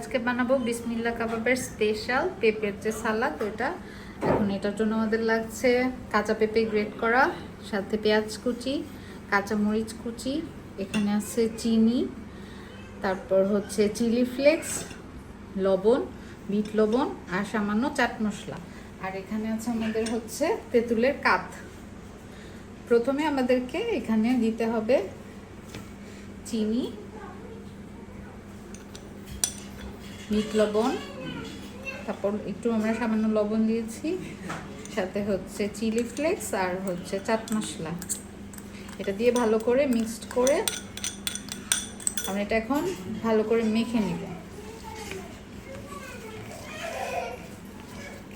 আজকে বানাবো বিসমিল্লা কাবাবের স্পেশাল পেঁপের যে সালাদ ওটা এখন এটার জন্য আমাদের লাগছে কাঁচা পেঁপে গ্রেট করা, সাথে পেঁয়াজ কুচি, কাঁচা মরিচ কুচি, এখানে আছে চিনি, তারপর হচ্ছে চিলি ফ্লেক্স, লবণ, বিট লবণ আর সামান্য চাট মশলা। আর এখানে আছে আমাদের হচ্ছে তেঁতুলের কাত। প্রথমে আমাদেরকে এখানে দিতে হবে চিনি বিট লবণ, তারপর একটু আমরা সামান্য লবণ দিয়েছি, সাথে হচ্ছে চিলি ফ্লেক্স আর হচ্ছে চাট মশলা। এটা দিয়ে ভালো করে মিক্সড করে আমরা এটা এখন ভালো করে মেখে নিব।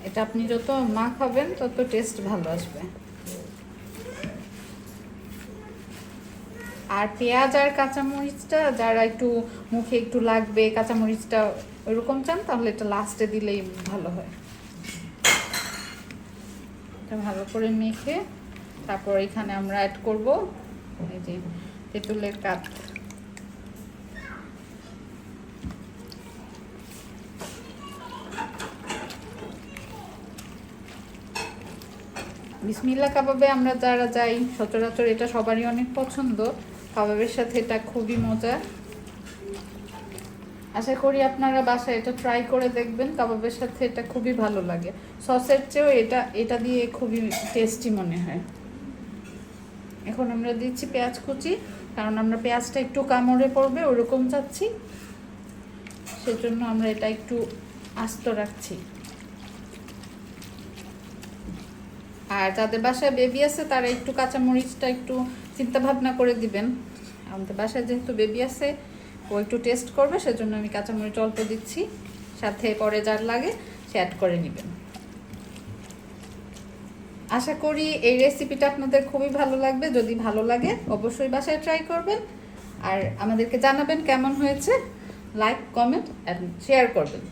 এটা আপনি যত মা খাবেন তত টেস্ট ভালো আসবে। আর পেঁয়াজ আর কাঁচামরিচটা যারা একটু মুখে একটু লাগবে, কাঁচামরিচটা ওইরকম চান, তাহলে এটা লাস্টে দিলেই ভালো হয়। এটা ভালো করে মেখে তারপর এখানে আমরা অ্যাড করব। এই যে তেঁতুলের কাঠ বিসমিল্লা কাবাবে আমরা যারা যাই, সচরাচর এটা সবারই অনেক পছন্দ। কাবাবের সাথে এটা খুবই মজা। আশা করি আপনারা বাসায় এটা ট্রাই করে দেখবেন, কাবাবের সাথে এটা খুবই ভালো লাগে। সসের চেয়েও এটা এটা দিয়ে খুবই টেস্টি মনে হয়। এখন আমরা দিচ্ছি পেঁয়াজ কুচি, কারণ আমরা পেঁয়াজটা একটু কামড়ে পড়বে, ওরকম চাচ্ছি। সেজন্য আমরা এটা একটু আস্ত রাখছি। আর যাদের বাসায় বেবি আছে, তারা একটু কাঁচামরিচটা একটু চিন্তা ভাবনা করে দিবেন। আমাদের বাসায় যেহেতু বেবি আছে, ও একটু টেস্ট করবে, সেজন্য আমি কাঁচামরিচ অল্প দিচ্ছি। সাথে পরে যার লাগে, সে অ্যাড করে নেবেন। আশা করি এই রেসিপিটা আপনাদের খুবই ভালো লাগবে। যদি ভালো লাগে, অবশ্যই বাসায় ট্রাই করবেন। আর আমাদেরকে জানাবেন কেমন হয়েছে। লাইক কমেন্ট অ্যান্ড শেয়ার করবেন।